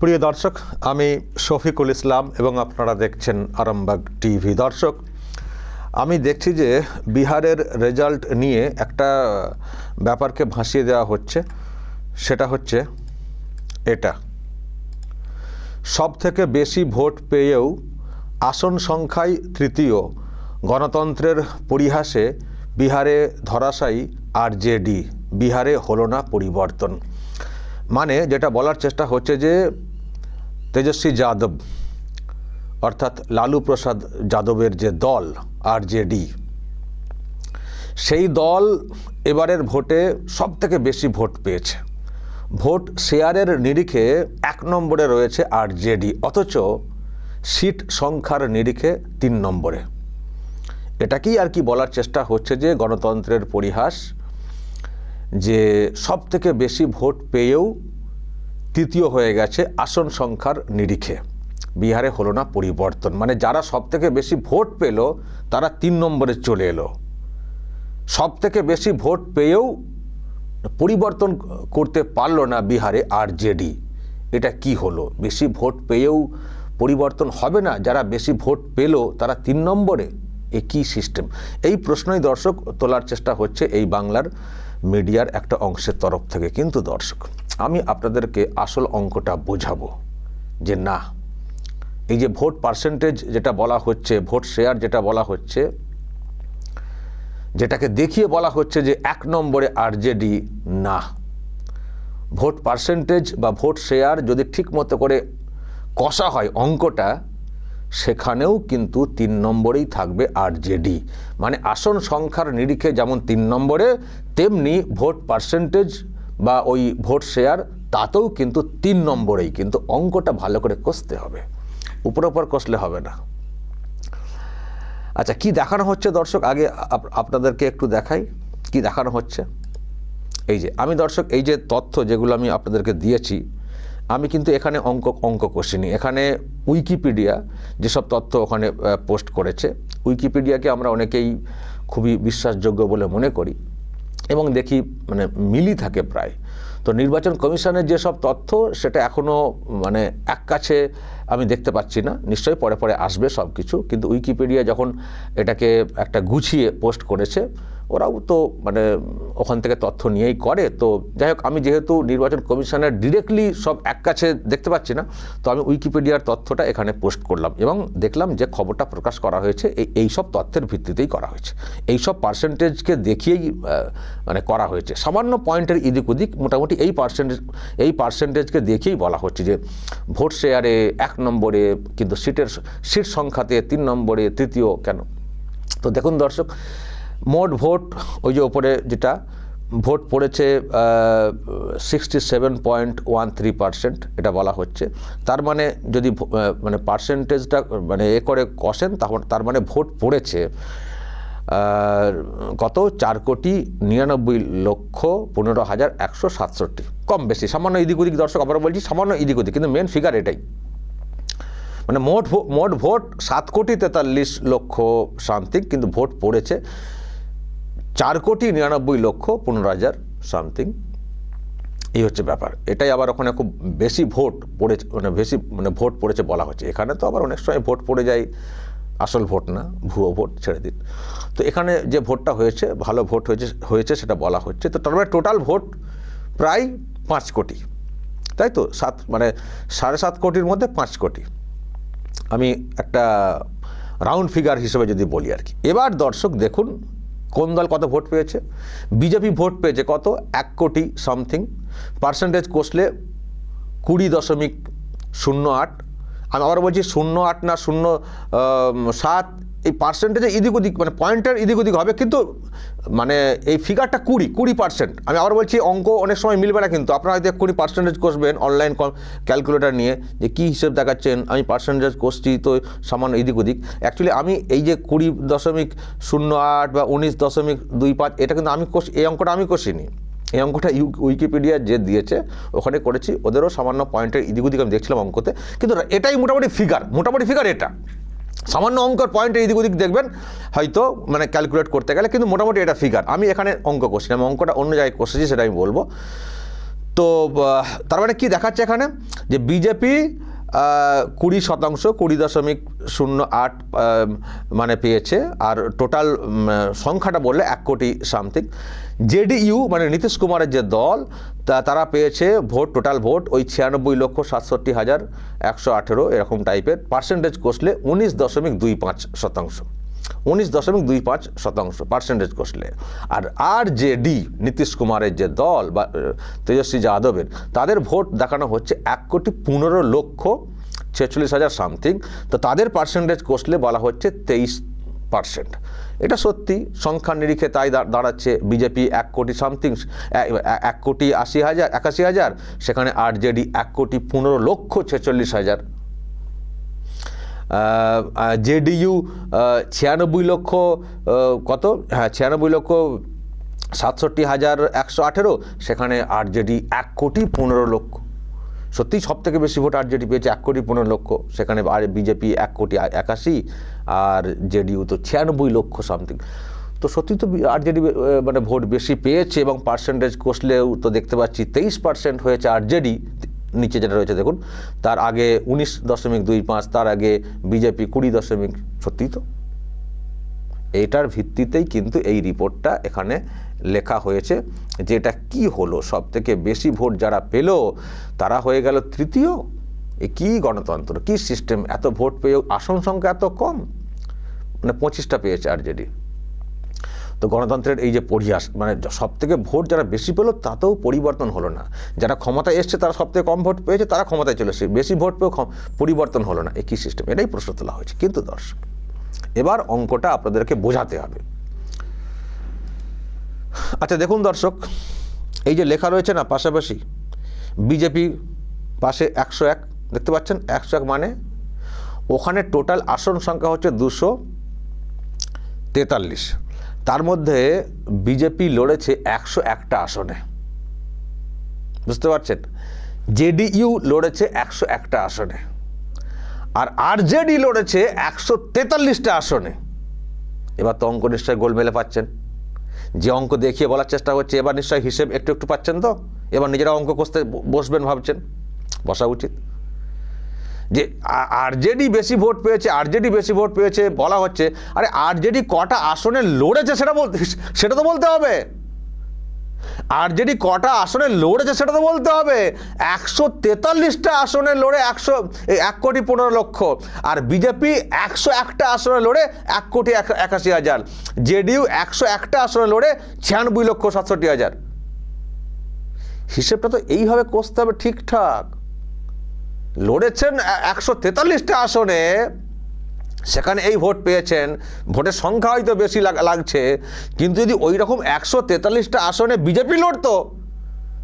প্রিয় দর্শক, আমি শফিকুল ইসলাম এবং আপনারা দেখছেন আরামবাগ টিভি। দর্শক, আমি দেখছি যে বিহারের রেজাল্ট নিয়ে একটা ব্যাপারকে ভাসিয়ে দেওয়া হচ্ছে। সেটা হচ্ছে এটা। সব থেকে বেশি ভোট পেয়েও আসন সংখ্যায় তৃতীয়। গণতন্ত্রের পরিহাসে বিহারে ধরাশায়ী আরজেডি বিহারে হলো না পরিবর্তন। মানে যেটা বলার চেষ্টা হচ্ছে যে তেজস্বী যাদব, অর্থাৎ লালু প্রসাদ যাদবের যে দল আরজেডি সেই দল এবারের ভোটে সব থেকে বেশি ভোট পেয়েছে। ভোট শেয়ারের নিরিখে এক নম্বরে রয়েছে আরজেডি অথচ সিট সংখ্যার নিরিখে তিন নম্বরে। এটাকেই আর কি বলার চেষ্টা হচ্ছে যে গণতন্ত্রের পরিহাস, যে সব থেকে বেশি ভোট পেয়েও তৃতীয় হয়ে গেছে আসন সংখ্যার নিরিখে। বিহারে হলো না পরিবর্তন। মানে যারা সব থেকে বেশি ভোট পেল, তারা তিন নম্বরে চলে এলো। সব থেকে বেশি ভোট পেয়েও পরিবর্তন করতে পারল না বিহারে আরজেডি এটা কি হলো? বেশি ভোট পেয়েও পরিবর্তন হবে না? যারা বেশি ভোট পেল, তারা তিন নম্বরে? এ কী সিস্টেম? এই প্রশ্নই দর্শক তোলার চেষ্টা হচ্ছে এই বাংলার মিডিয়ার একটা অংশের তরফ থেকে। কিন্তু দর্শক আমি আপনাদেরকে আসল অঙ্কটা বোঝাবো যে না, এই যে ভোট পার্সেন্টেজ যেটা বলা হচ্ছে, ভোট শেয়ার যেটা বলা হচ্ছে, যেটাকে দেখিয়ে বলা হচ্ছে যে এক নম্বরে আরজেডি না। ভোট পার্সেন্টেজ বা ভোট শেয়ার যদি ঠিক মতো করে কষা হয় অঙ্কটা, সেখানেও কিন্তু তিন নম্বরেই থাকবে আরজেডি। মানে আসন সংখ্যার নিরিখে যেমন তিন নম্বরে, তেমনি ভোট পার্সেন্টেজ বা ওই ভোট শেয়ার, তাতেও কিন্তু তিন নম্বরেই কিন্তু অঙ্কটা ভালো করে কষতে হবে। উপর উপর কষলে হবে না। আচ্ছা কি দেখানো হচ্ছে দর্শক? আগে আপ- আপনাদেরকে একটু দেখাই, কি দেখানো হচ্ছে। এই যে, আমি দর্শক, এই যে তথ্য যেগুলো আমি আপনাদেরকে দিয়েছি, আমি কিন্তু এখানে অঙ্ক অঙ্ক কষিনি। এখানে উইকিপিডিয়া যেসব তথ্য ওখানে পোস্ট করেছে, উইকিপিডিয়াকে আমরা অনেকেই খুবই বিশ্বাসযোগ্য বলে মনে করি। এবং দেখি মানে মিলি থাকে প্রায়। তো নির্বাচন কমিশনের যেসব তথ্য, সেটা এখনও মানে এক কাছে আমি দেখতে পাচ্ছি না। নিশ্চয়ই পরে পরে আসবে সব কিছু কিন্তু উইকিপিডিয়া যখন এটাকে একটা গুছিয়ে পোস্ট করেছে ওরাও তো মানে ওখান থেকে তথ্য নিয়েই করে। তো যাই হোক, আমি যেহেতু নির্বাচন কমিশনের ডিরেক্টলি সব এক কাছে দেখতে পাচ্ছি না, তো আমি উইকিপিডিয়ার তথ্যটা এখানে পোস্ট করলাম এবং দেখলাম যে খবরটা প্রকাশ করা হয়েছে এই সব তথ্যের ভিত্তিতেই করা হয়েছে। এই সব পার্সেন্টেজকে দেখিয়েই মানে করা হয়েছে। সামান্য পয়েন্টের ইদিক উদিক মোটামুটি এই পার্সেন্টেজ এই পার্সেন্টেজকে দেখেই বলা হচ্ছে যে ভোট শেয়ারে এক নম্বরে, কিন্তু সিটের, সিট সংখ্যাতে তিন নম্বরে, তৃতীয় কেন? তো দেখুন দর্শক মোট ভোট, ওই যে ওপরে যেটা, ভোট পড়েছে sixty seven point one three percent এটা বলা হচ্ছে। তার মানে যদি মানে পার্সেন্টেজটা মানে এ করে কষেন তখন তার মানে ভোট পড়েছে কত? চার কোটি নিরানব্বই লক্ষ পনেরো হাজার একশো সাতষট্টি। কম বেশি, সামান্য ইদিক উদিক দর্শক আবার বলছি, সামান্য ইদিক উদিক কিন্তু মেন ফিগার এটাই। মানে মোট মোট ভোট সাত কোটি তেতাল্লিশ লক্ষ সামথিং, কিন্তু ভোট পড়েছে চার কোটি নিরানব্বই লক্ষ পনেরো হাজার সামথিং এই হচ্ছে ব্যাপার। এটাই আবার ওখানে খুব বেশি ভোট পড়েছে মানে বেশি মানে ভোট পড়েছে বলা হচ্ছে। এখানে তো আবার অনেক সময় ভোট পড়ে যায়, আসল ভোট না, ভুয়ো ভোট ছেড়ে দিন। তো এখানে যে ভোটটা হয়েছে, ভালো ভোট হয়েছে হয়েছে সেটা বলা হচ্ছে। তো তার মানে টোটাল ভোট প্রায় পাঁচ কোটি। তাই তো? সাত মানে সাড়ে সাত কোটির মধ্যে পাঁচ কোটি। আমি একটা রাউন্ড ফিগার হিসেবে যদি বলি আর কি। এবার দর্শক দেখুন কোন দল কত ভোট পেয়েছে? বিজেপি ভোট পেয়েছে কত? এক কোটি সামথিং পার্সেন্টেজ কষলে কুড়ি দশমিক শূন্য আট। আমি আবার বলছি শূন্য আট না শূন্য সাত এই পার্সেন্টেজে ইদিক ওদিক মানে পয়েন্টের ইদিক ওদিক হবে, কিন্তু মানে এই ফিগারটা কুড়ি কুড়ি পার্সেন্ট আমি আবার বলছি, অঙ্ক অনেক সময় মিলবে না কিন্তু, আপনারা হয়তো কুড়ি পার্সেন্টেজ কষবেন অনলাইন ক্যালকুলেটার নিয়ে, যে কী হিসেব দেখাচ্ছেন, আমি পার্সেন্টেজ কষছি তো সামান্য এদিক ওদিক অ্যাকচুয়ালি আমি এই যে কুড়ি দশমিক শূন্য আট বা উনিশ দশমিক দুই পাঁচ, এটা কিন্তু আমি কষ এই অঙ্কটা আমি কষিনি। এই অঙ্কটা উইকিপিডিয়া যে দিয়েছে, ওখানে করেছি, ওদেরও সামান্য পয়েন্টের ইদিক ওদিক আমি দেখছিলাম অঙ্কতে। কিন্তু এটাই মোটামুটি ফিগার মোটামুটি ফিগার এটা। সামান্য অঙ্কর পয়েন্টের এদিক ওদিক দেখবেন, হয়তো মানে ক্যালকুলেট করতে গেলে কিন্তু মোটামুটি এটা ফিগার আমি এখানে অঙ্ক করছি আমি অঙ্কটা অন্য জায়গায় কষেছি সেটা আমি বলব। তো তার মানে কি দেখাচ্ছে এখানে? যে বিজেপি কুড়ি শতাংশ, কুড়ি দশমিক শূন্য আট মানে পেয়েছে, আর টোটাল সংখ্যাটা বললে এক কোটি সামথিং জেডিইউ মানে নীতিশ কুমারের যে দল তা তারা পেয়েছে ভোট টোটাল ভোট ওই ছিয়ানব্বই লক্ষ সাতষট্টি হাজার একশো আঠেরো এরকম টাইপের পার্সেন্টেজ কষলে উনিশ দশমিক দুই পাঁচ শতাংশ। উনিশ দশমিক দুই পাঁচ শতাংশ পার্সেন্টেজ কষলে। আর আর জে ডি নীতিশ কুমারের যে দল বা তেজস্বী যাদবের, তাদের ভোট দেখানো হচ্ছে এক কোটি পনেরো লক্ষ ছেচল্লিশ হাজার সামথিং তো তাদের পার্সেন্টেজ কষলে বলা হচ্ছে তেইশ পার্সেন্ট। এটা সত্যি, সংখ্যা নিরিখে তাই দাঁড়াচ্ছে বিজেপি এক কোটি সামথিং এক কোটি আশি হাজার, একাশি হাজার, সেখানে আরজেডি এক কোটি পনেরো লক্ষ ছেচল্লিশ হাজার। জেডিইউ ছিয়ানব্বই লক্ষ কত? হ্যাঁ ছিয়ানব্বই লক্ষ সাতষট্টি হাজার একশো আঠেরো, সেখানে আরজেডি এক কোটি পনেরো লক্ষ। সত্যিই সব থেকে বেশি ভোট আরজেডি পেয়েছে এক কোটি পনেরো লক্ষ। সেখানে আর বিজেপি এক কোটি একাশি, আর জেডিইউ তো ছিয়ানব্বই লক্ষ সামথিং তো সত্যি তো আরজেডি মানে ভোট বেশি পেয়েছে এবং পার্সেন্টেজ কষলেও তো দেখতে পাচ্ছি তেইশ পার্সেন্ট হয়েছে আরজেডি নিচে যেটা রয়েছে দেখুন, তার আগে উনিশ দশমিক দুই পাঁচ, তার আগে বিজেপি কুড়ি দশমিক, সত্যিই তো? এইটার ভিত্তিতেই কিন্তু এই রিপোর্টটা এখানে লেখা হয়েছে যে এটা কী হলো। সব থেকে বেশি ভোট যারা পেল, তারা হয়ে গেল তৃতীয়। এ কী গণতন্ত্র? কী সিস্টেম এত ভোট পেয়েও আসন সংখ্যা এত কম? মানে পঁচিশটা পেয়েছে আরজেডি তো গণতন্ত্রের এই যে পরিহাস মানে সব থেকে ভোট যারা বেশি পেল, তাতেও পরিবর্তন হলো না। যারা ক্ষমতায় এসছে, তারা সব থেকে কম ভোট পেয়েছে, তারা ক্ষমতায় চলে এসেছে। বেশি ভোট পেয়েও পরিবর্তন হলো না। একই সিস্টেম এটাই প্রশ্ন তোলা হয়েছে। কিন্তু দর্শক এবার অঙ্কটা আপনাদেরকে বোঝাতে হবে। আচ্ছা দেখুন দর্শক, এই যে লেখা রয়েছে না, পাশাপাশি বিজেপি পাশে একশো এক, দেখতে পাচ্ছেন? একশো এক মানে ওখানে টোটাল আসন সংখ্যা হচ্ছে দুশো তেতাল্লিশ। তার মধ্যে বিজেপি লড়েছে একশো একটা আসনে। বুঝতে পারছেন? জেডিইউ লড়েছে একশো একটা আসনে। আর আরজেডি লড়েছে একশো তেতাল্লিশটা আসনে। এবার তো অঙ্ক নিশ্চয়ই গোল মেলে পাচ্ছেন। যে অঙ্ক দেখিয়ে বলার চেষ্টা হচ্ছে এবার নিশ্চয়ই হিসেব একটু একটু পাচ্ছেন তো? এবার নিজেরা অঙ্ক কষতে ব- বসবেন ভাবছেন। বসা উচিত। যে আরজেডি বেশি ভোট পেয়েছে আরজেডি বেশি ভোট পেয়েছে বলা হচ্ছে, আরে আরজেডি কটা আসনে লড়েছে সেটা বলতে সেটা তো বলতে হবে। আরজেডি কটা আসনে লড়েছে সেটা তো বলতে হবে। একশো তেতাল্লিশটা আসনে লড়ে একশো এক কোটি পনেরো লক্ষ। আর বিজেপি একশো একটা আসনে লড়ে এক কোটি এক- একাশি হাজার। জেডিইউ একশো একটা আসনে লড়ে ছিয়ানব্বই লক্ষ সাতষট্টি হাজার। হিসেবটা তো এইভাবে কষতে হবে ঠিকঠাক। লড়েছেন একশো তেতাল্লিশটা আসনে সেখানে এই ভোট পেয়েছেন, ভোটের সংখ্যা হয়তো বেশি লাগ- লাগছে, কিন্তু যদি ওই রকম একশো তেতাল্লিশটা আসনে বিজেপি লড়তো,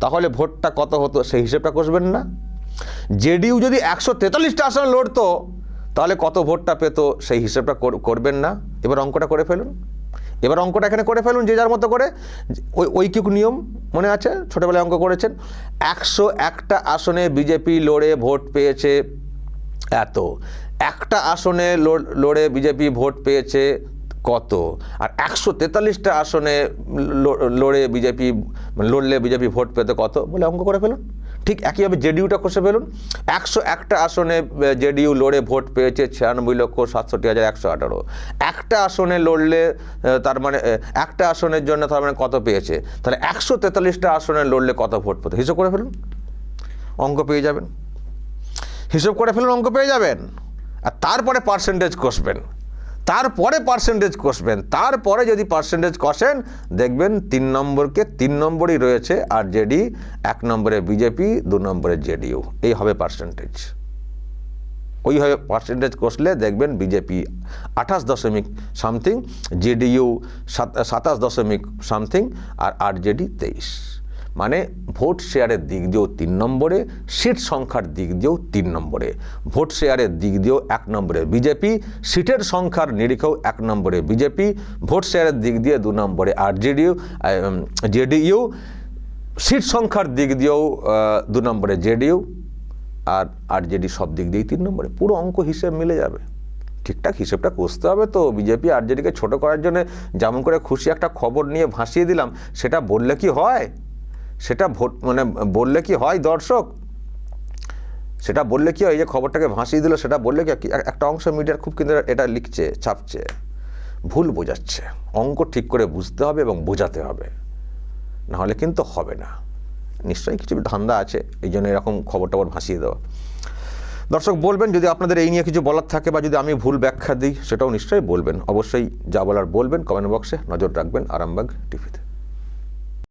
তাহলে ভোটটা কত হতো সেই হিসেবটা কষবেন না। জেডিইউ যদি একশো তেতাল্লিশটা আসনে লড়তো, তাহলে কত ভোটটা পেতো সেই হিসেবটা কর- করবেন না। এবার অঙ্কটা করে ফেলুন। এবার অঙ্কটা এখানে করে ফেলুন যে যার মতো করে। ওই ঐকিক নিয়ম মনে আছে? ছোটোবেলায় অঙ্ক করেছেন? একশো একটা আসনে বিজেপি লড়ে ভোট পেয়েছে এত। একটা আসনে লড়- বিজেপি ভোট পেয়েছে কত? আর একশো তেতাল্লিশটা আসনে লড়ে বিজেপি লড়লে বিজেপি ভোট পেতে কত বলে অঙ্ক করে ফেলুন। ঠিক একইভাবে জেডিইউটা কষে ফেলুন। একশো একটা আসনে জেডিইউ লড়ে ভোট পেয়েছে ছিয়ানব্বই লক্ষ সাতষট্টি হাজার একশো আঠারো। একটা আসনে লড়লে তার মানে একটা আসনের জন্য তার মানে কত পেয়েছে? তাহলে একশো তেতাল্লিশটা আসনে লড়লে কত ভোট পেতো? হিসেব করে ফেলুন। অঙ্ক পেয়ে যাবেন। হিসেব করে ফেলুন, অঙ্ক পেয়ে যাবেন। আর তারপরে পার্সেন্টেজ কষবেন। তারপরে পার্সেন্টেজ কষবেন। তারপরে যদি পার্সেন্টেজ কষেন, দেখবেন তিন নম্বরকে তিন নম্বরই রয়েছে আর জেডি এক নম্বরে বিজেপি, দু নম্বরে জেডিইউ। এই হবে পার্সেন্টেজ ওইভাবে পার্সেন্টেজ কষলে দেখবেন বিজেপি আঠাশ দশমিক সামথিং জেডিইউ সাতাশ দশমিক সামথিং আর আরজেডি তেইশ। মানে ভোট শেয়ারের দিক দিয়েও তিন নম্বরে, সিট সংখ্যার দিক দিয়েও তিন নম্বরে। ভোট শেয়ারের দিক দিয়েও এক নম্বরে বিজেপি, সিটের সংখ্যার নিরিখেও এক নম্বরে বিজেপি, ভোট শেয়ারের দিক দিয়ে দু নম্বরে আর আরজেডিউ জেডিইউ সিট সংখ্যার দিক দিয়েও দু নম্বরে জেডিইউ আর আরজেডি সব দিক দিয়েই তিন নম্বরে। পুরো অঙ্ক হিসেব মিলে যাবে। ঠিকঠাক হিসেবটা কষতে হবে তো। বিজেপি আরজেডিকে ছোট করার জন্য যেমন করে খুশি একটা খবর নিয়ে ভাসিয়ে দিলাম, সেটা বললে কি হয়? সেটা ভোট মানে বললে কি হয় দর্শক? সেটা বললে কি হয়? যে খবরটাকে ভাসিয়ে দিল, সেটা বললে কি কি একটা অংশ মিডিয়ার খুব কিন্তু এটা লিখছে, ছাপছে। ভুল বোঝাচ্ছে। অঙ্ক ঠিক করে বুঝতে হবে এবং বোঝাতে হবে। নাহলে কিন্তু হবে না। নিশ্চয়ই কিছু ধান্দা আছে, এই জন্য এরকম খবর টবর ভাসিয়ে দেওয়া। দর্শক, বলবেন যদি আপনাদের এই নিয়ে কিছু বলার থাকে বা যদি আমি ভুল ব্যাখ্যা দিই, সেটাও নিশ্চয়ই বলবেন। অবশ্যই যা বলার বলবেন কমেন্ট বক্সে নজর রাখবেন আরামবাগ টিভিতে।